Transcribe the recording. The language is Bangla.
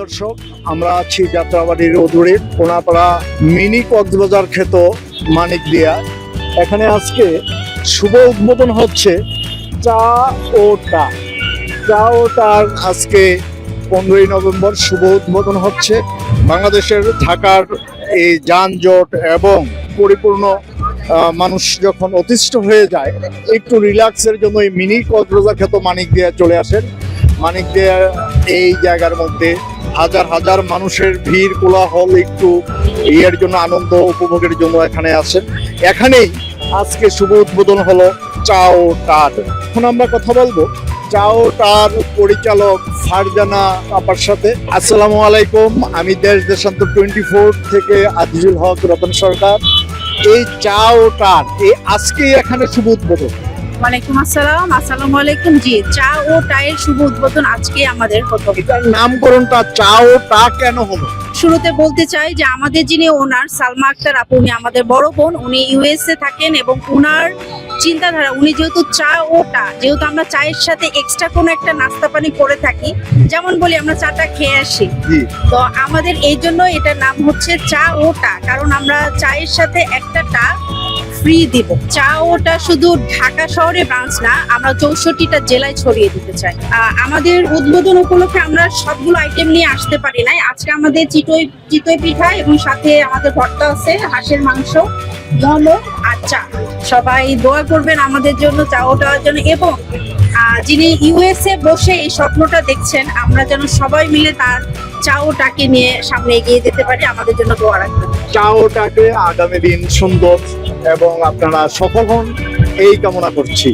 দর্শক, আমরা আছি যাত্রাবাড়ির অদূরে কোনাপাড়া মিনি কক্সবাজার খ্যাত মানিক দিয়া। এখানে আজকে শুভ উদ্বোধন হচ্ছে চা ও টা। চা ও টার আজকে পনেরোই নভেম্বর শুভ উদ্বোধন হচ্ছে। বাংলাদেশের থাকার এই যানজট এবং পরিপূর্ণ মানুষ যখন অতিষ্ঠ হয়ে যায়, একটু রিল্যাক্সের জন্য এই মিনি কক্সবাজার খ্যাত মানিক দিয়া চলে আসেন। মানিক দিয়া এই জায়গার মধ্যে হাজার হাজার মানুষের ভিড়, কোলাহল, একটু ইয়ের জন্য আনন্দ, উপভোগের জন্য এখানে আসেন। এখানেই আজকে শুভ উদ্বোধন হলো চাও টার এখন আমরা কথা বলব চাও টার পরিচালক ফারজানা আপার সাথে। আসসালামু আলাইকুম, আমি দেশ দেশান্তর টোয়েন্টি ফোর থেকে আজিজুল হক রতন সরকার। এই চাও টার এই আজকেই এখানে শুভ উদ্বোধন। ওয়ালাইকুম আসসালাম আসসালামু আলাইকুম। জি চা ও টায়ের শুভ উদ্বোধন আজকে আমাদের হতো। এটার নামকরণটা চাও টা কেন হলো? শুরুতে বলতে চাই যে আমাদের যিনি ওনার সালমা আক্তার আপু উনি আমাদের বড় বোন উনি ইউএসএ থাকেন এবং উনার চিন্তাধারা উনি যেহেতু চা ও টা যেহেতু আমরা চায়ের সাথে এক্সট্রা কোনো একটা নাস্তা পানি করে থাকি যেমন বলি আমরা চাটা খেয়ে আসি। জি। তো আমাদের এই জন্য এটার নাম হচ্ছে চা ও টা কারণ আমরা চায়ের সাথে একটা টা ফ্রি দিব। চা ওটা শুধু ঢাকা শহরে ব্রাঞ্চ না, আমরা চৌষট্টিটা জেলায় ছড়িয়ে দিতে চাই। আমাদের উদ্বোধন উপলক্ষে আমরা সবগুলো আইটেম নিয়ে আসতে পারি নাই। আজকে আমাদের চিতই চিতই পিঠা এবং সাথে আমাদের ভর্তা আছে, হাঁসের মাংস, মোমো আর চা। সবাই দোয়া করবেন আমাদের জন্য চা ওটার জন্য, এবং যিনি ইউএসএ বসে এই স্বপ্নটা দেখছেন, আমরা যেন সবাই মিলে তার চাওটাকে নিয়ে সামনে এগিয়ে যেতে পারি, আমাদের জন্য দোয়া রাখবেন। চাওটাকে আগামী দিন সুন্দর এবং আপনারা সফল হন, এই কামনা করছি।